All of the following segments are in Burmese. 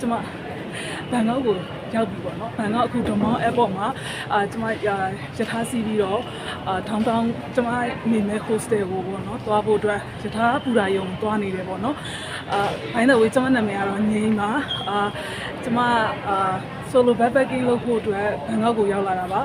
ကျွန်မဘန်ကောက်ကိုရောက်ပြီပေါ့နော်ဘန်ကောက်အခုဒမောင်း airport မှာအာကျွန်မအာရထားစီးပြီးတော့အာထောင်းတောင်းကျွန်မနေမဲ့ hostel ကိုပေါ့နော်သွားဖို့အတွက်ရထားပူရာယုံသွားနေတယ်ပေါ့နော်အာဘိုင်းတော့ဝေးကျွန်မနာမည်ကတော့ငိမ့်ပါအာကျွန်မအာ solo backpacking လုပ်ဖို့အတွက်ဘန်ကောက်ကိုရောက်လာတာပါ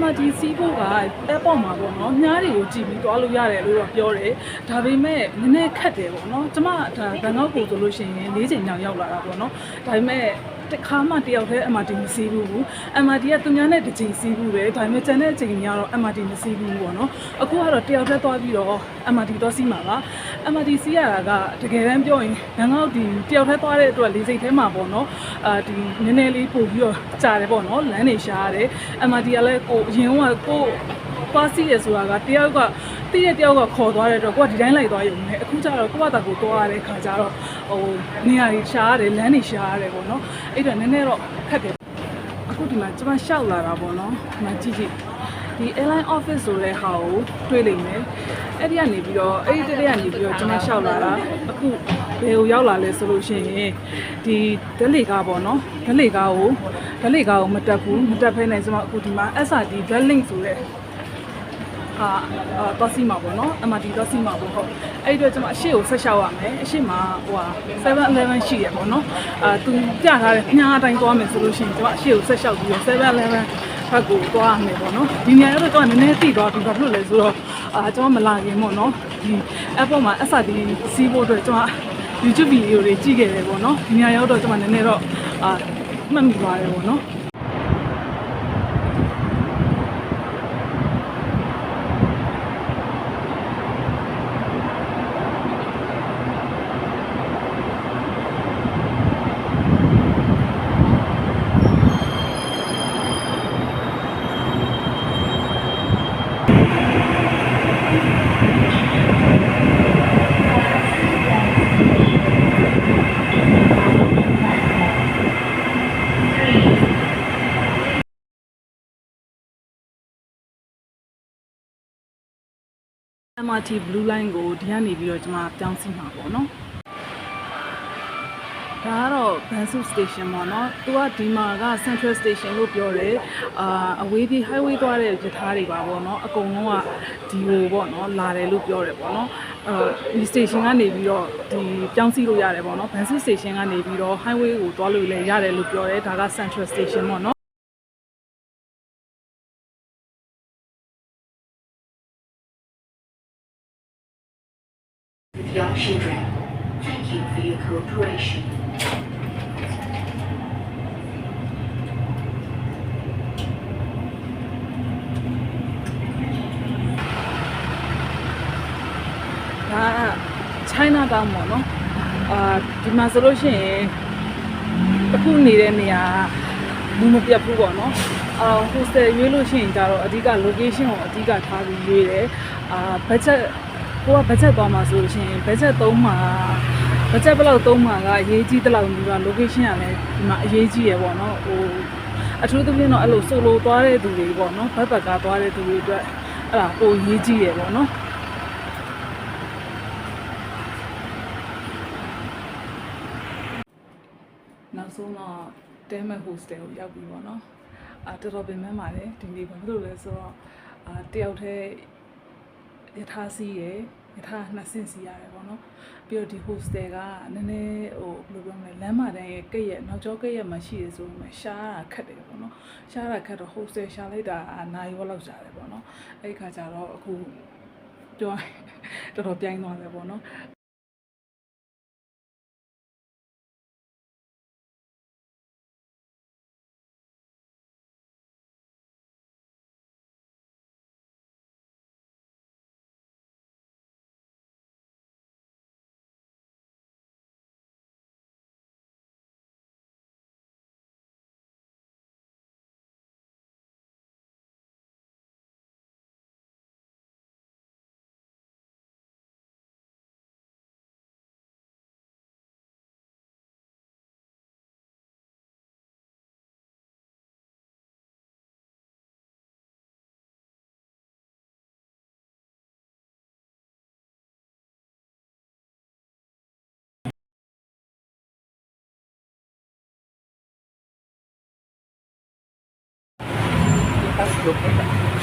MRTC ဖို့က airport မှာပေါ့နော်မြားတွေကိုကြည့်ပြီးသွားလို့ရတယ်လို့တော့ပြောတယ်ဒါပေမဲ့နည်းနည်းခက်တယ်ပေါ့နော်ကျမဒါဘန်ကောက်ကိုဆိုလို့ရှိရင်၄ချိန်တောင်ရောက်လာတာပေါ့နော်ဒါပေမဲ့တစ်ခါမှတယောက်တည်း MRT မစီးဘူးဘူး MRT ကသူများနဲ့တစ်ချိန်စီးဘူးပဲဒါပေမဲ့ကျန်တဲ့အချိန်တွေကတော့ MRT မစီးဘူးပေါ့နော်အခုကတော့တယောက်တည်းသွားပြီးတော့ MRT တော့စီးမှာပါ MRT စီးရတာကတကယ်တမ်းပြောရင်ဘန်ကောက်ဒီတယောက်တည်းသွားတဲ့အတွက်လေးစိတ်ထဲမှာပေါ့နော်အာဒီနည်းနည်းလေးပို့ပြီးတော့ကြာတယ်ပေါ့နော်လမ်းနေရှားရတယ် MRT ကလည်းကိုအရင်ကကိုသွားစီးရဆိုတာကတယောက်ကတိတဲ့တယောက်ကခေါ်သွားတဲ့အတွက်ကိုကဒီတိုင်းလိုက်သွားရုံနဲ့အခုကျတော့ကိုကတာကိုသွားရတဲ့ခါကျတော့ဟိုနေရာကြီးရှားရတယ်လမ်းနေရှားရတယ်ပေါ့နော်အဲ့တော့နည်းနည်းတော့ခက်တယ်အခုဒီမှာကျွန်မရှောက်လာတာပေါ့နော်ဒီမှာကြည့်ကြည့် ဒီ airline office ဆိုတဲ့ဟာကိုတွေ့လိမ့်မယ်အဲ့ဒီကနေပြီးတော့အဲ့ဒီတည်းကနေပြီးတော့ကျွန်မရှောက်လာတာအခုဘယ်ကိုရောက်လာလဲဆိုလို့ရှိရင်ဒီဒက်လီကားပေါ့နော်ဒက်လီကားကိုဒက်လီကားကိုမတက်ဘူးမတက်ဖဲနဲ့ကျွန်မအခုဒီမှာ SRT Bellink ဆိုတဲ့အာအာတော့စီမှာပေါ့နော် MRT တော့စီမှာပေါ့ဟုတ်အဲ့ဒီတော့ကျွန်မအရှိကိုဆက်လျှောက်ရမယ်အရှိမှာဟိုဟာ711ရှိရပေါ့နော်အာသူပြထားတဲ့ညအတိုင်းသွားမယ်ဆိုလို့ရှိရင်ကျွန်မအရှိကိုဆက်လျှောက်ပြီးတော့711 ဘက်ကိုသွားရမယ်ပေါ့နော်ဒီနေရာတော့ကျွန်တော်နည်းနည်းသိသွားပြီးတော့လို့လဲဆိုတော့အာကျွန်မမလာခင်ပေါ့နော်ဒီ app မှာ SRT စီးဖို့အတွက်ကျွန်မ YouTube video တွေကြည့်ခဲ့တယ်ပေါ့နော်ဒီနေရာရောက်တော့ကျွန်မနည်းနည်းတော့အာမှတ်မိသွားတယ်ပေါ့နော် MRT Blue Line ကိုဒီကနေပြီးတော့ကျွန်မပြောင်းစီမှာပေါ့နော်ဒါကတော့ Bansu Station ပေါ့နော်။ तू ကဒီမှာက Central Station လို့ပြောတယ်။အာအဝေးပြေး highway သွားတဲ့ရထားတွေပါပေါ့နော်။အကုန်လုံးကဒီဟိုပေါ့နော်လာတယ်လို့ပြောတယ်ပေါ့နော်။အဲဒီ station ကနေပြီးတော့ဒီပြောင်းစီလို့ရတယ်ပေါ့နော်။ Bansu Station ကနေပြီးတော့ highway ကိုသွားလို့လည်းရတယ်လို့ပြောတယ်။ဒါက Central Station ပေါ့နော် young children. Thank you for your cooperation. ဒါက China Town ပေါ့နော်အာဒီမှာဆိုလို့ရှိရင်အခုနေတဲ့နေရာကလူမပြတ်ဘူးပေါ့နော်အာ hostel ရွေးလို့ရှိရင်ကြတော့အဓိက location ကိုအဓိကထားပြီးရွေးတယ်အာ budget ကိုက budget သွားမှာဆိုလို့ရှိရင် budget သုံးမှာ budget ဘယ်လောက်သုံးမှာကအရေးကြီးတဲ့လောက်မျိုးက location ကလည်းဒီမှာအရေးကြီးရယ်ပေါ့နော်ဟိုအထူးသဖြင့်တော့အဲ့လို solo သွားတဲ့သူတွေပေါ့နော်ဘတ်ဘတ်ကားသွားတဲ့သူတွေအတွက်အဲ့ဒါပိုရေးကြီးရယ်ပေါ့နော်နောက်ဆုံးတော့တဲမဲ့ hostel ကိုရောက်ပြီပေါ့နော်အာတော်တော်ပင်ပန်းပါတယ်ဒီနေ့ဘာဖြစ်လို့လဲဆိုတော့အာတယောက်တည်း ယထာစီးရယ်ယထာနှစ်ဆင့်စီးရတယ်ပေါ့နော်ပြီးတော့ဒီ hostel ကနည်းနည်းဟိုဘယ်လိုပြောမလဲလမ်းမတန်းရဲ့ကိတ်ရဲ့နောက်ကျောကိတ်ရဲ့မှာရှိရဆိုမှရှားတာခက်တယ်ပေါ့နော်ရှားတာခက်တော့ hostel ရှာလိုက်တာအနာရီဝက်လောက်ကြာတယ်ပေါ့နော်အဲ့ဒီခါကျတော့အခုပြောရင်တော်တော်ပြိုင်းသွားတယ်ပေါ့နော် ရုပ်ထွက်တာ